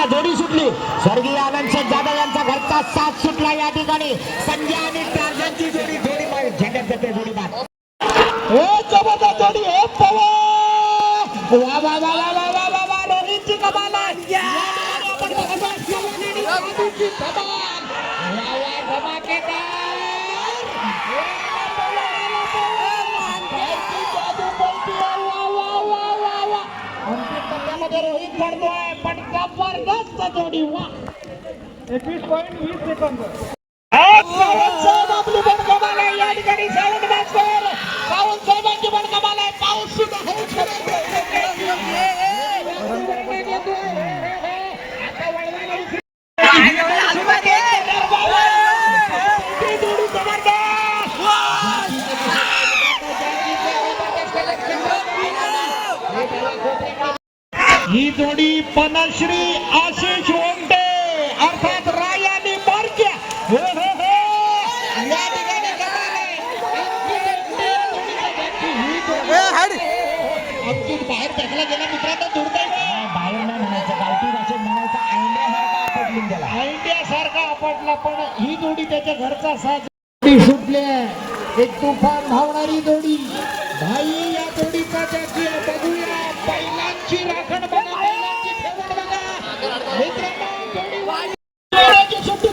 सुटला जोडी सुटली. स्वर्गीय आनंद शेठ जाधव यांचा घरचा साथ सुटला या ठिकाणी. संजय आणि टार्झनची जोडी जोडी मार- झेंड्यात जाते जोडी बाद हे जबरदस्त जोडी हे पवन! वा वा वा वा वा वा वा वा रोहितची कमाल आहे या ठिकाणी आपण बघत आहोत पवन आणि जाधवची कमाल वा वा धमाकेदार रोहित पडतोय पण जबरदस्त जोडी वा एकवीस पॉईंट वीस सेकंद साहेब आपली पण कमाल आहे या ठिकाणी सावंत मास्टर सावंत साहेबांची पण कमाल आहे पाऊस सुद्धा हौस ही जोडी पनश्री आशिष वंडे अर्थात राय आणि मार्क्या हो हो हो. या ठिकाणी कमाल आहे. जोडी- अंकित बाहेर फेकला गेला मित्रांनो दुर्दैव. बाहेर नाही म्हणायचं. गावठी भाषेत म्हणायचं आयंड्यासारखा आपटून गेला आयंड्यासारखा आपटला पण ही जोडी त्याच्या घरचा एक तुफान धावणारी जोडी. भाई या जोडीचा त्याची बघूया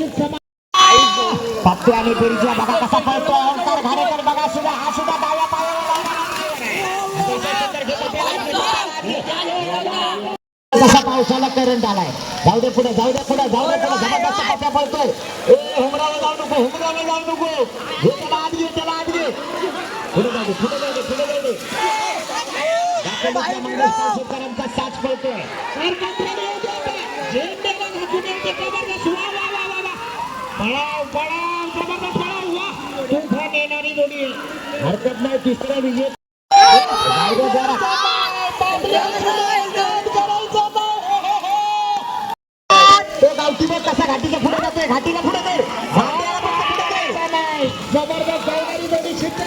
पण आणि पेरीच्या बघा कसा पळतोय ओंकार घारेकर बघा सुद्धा हा सुद्धा डाव्या पायाला कसा पावसाला करंट आलाय. जाऊ दे पुढे जाऊ दे पुढे जाऊ दे पुढे. जबरदस्त पत्त्या पळतोय. ए हुमराला जाऊ नको हुमराला जाऊ नको. हे त्याला आत घे त्याला आत घे. पुढे जाऊ दे पुढे जाऊ दे पुढे जाऊ दे. दाखवण्याचा मंगेश पावसेकरांचा पळतोय. पड़ाव पड़ाव जबरदस्त पड़ाव हुआ तूफान एनारी जोड़ी में तीसरा विजय कसा घाटीला पुढे जातोय घाटीला पुढे जबरदस्त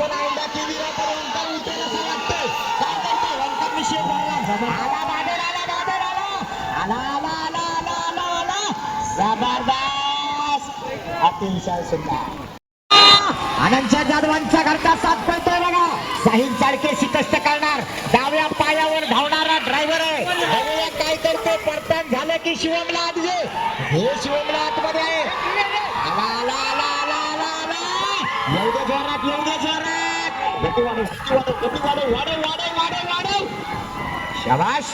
ओंकारचा पण ओंकार असं वाटतंय. काय करतोय ओंकार आला आला आला. आला आला आला आला आला आला. जबरदस्त. अतिशय सुंदर. आनंदच्या जाधवांच्या घरचा साथ करतोय बघा. साहिल चाळके शिकस्त करणार. डाव्या पायावर धावणारा ड्रायव्हर आहे. काय करतो परतन झालं की शिवमला हे शिवमला जोरात येऊ दे जोरात. गती वाढव गती वाढव गती वाढव वाढव वाढव. वाढव वाढव शाबाश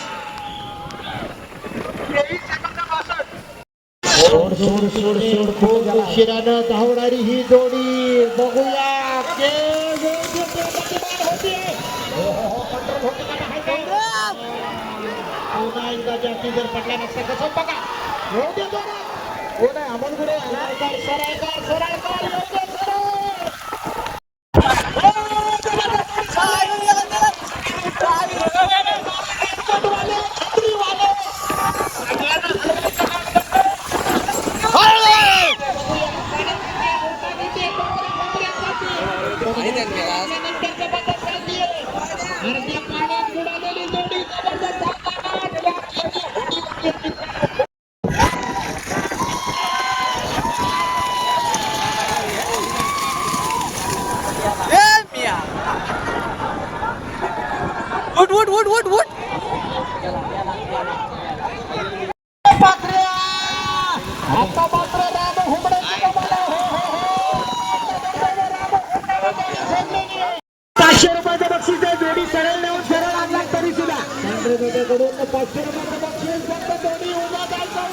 सोड सोड सोड सोड खूप उशिरानं धावणारी ही जोडी. बघूया. हो, हो, हो, पुन्हा एकदा जास्ती जर पडला नसता कसं बघा जोरात. अमोल गुरे सरळ कर, उठ उठ उठ उठ. पाचशे रुपयाचं बक्षीस आहे जोडी सरळ नेऊन सरळ आणला तरी फक्त जोडी उभा जायचा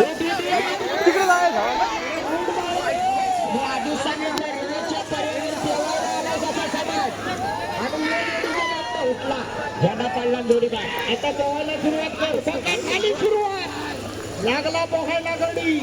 उभी उठला. ह्याला पाडला जोडीदार आता पोहायला सुरुवात कर. सकाळ खाली सुरुवात. लागला पोहायला गडी